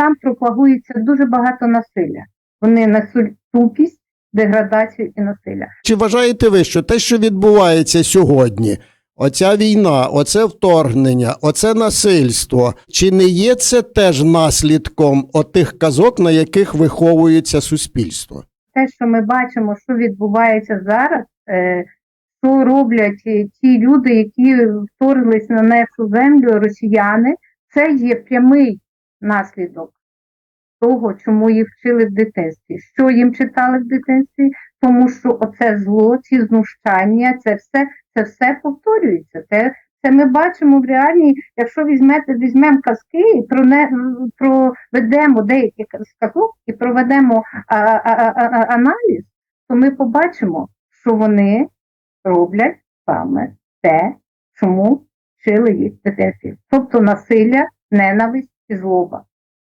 там пропагується дуже багато насилля. Вони несуть тупість, деградацію і насилля. Чи вважаєте ви, що те, що відбувається сьогодні, оця війна, оце вторгнення, оце насильство, чи не є це теж наслідком отих казок, на яких виховується суспільство? те, що ми бачимо, що відбувається зараз, е, що роблять ті люди, які вторглись на нашу землю, росіяни, це є прямий наслідок того, чому їх вчили в дитинстві. Що їм читали в дитинстві? Тому що оце зло, ці знущання, це все, це все повторюється. Це, це ми бачимо в реальній, якщо візьмете, візьмемо казки і проне, проведемо деякі казок і проведемо а, а, а, а, аналіз, то ми побачимо, що вони роблять саме те, чому вчили їх дитинстві. Тобто насилля, ненависть злоба.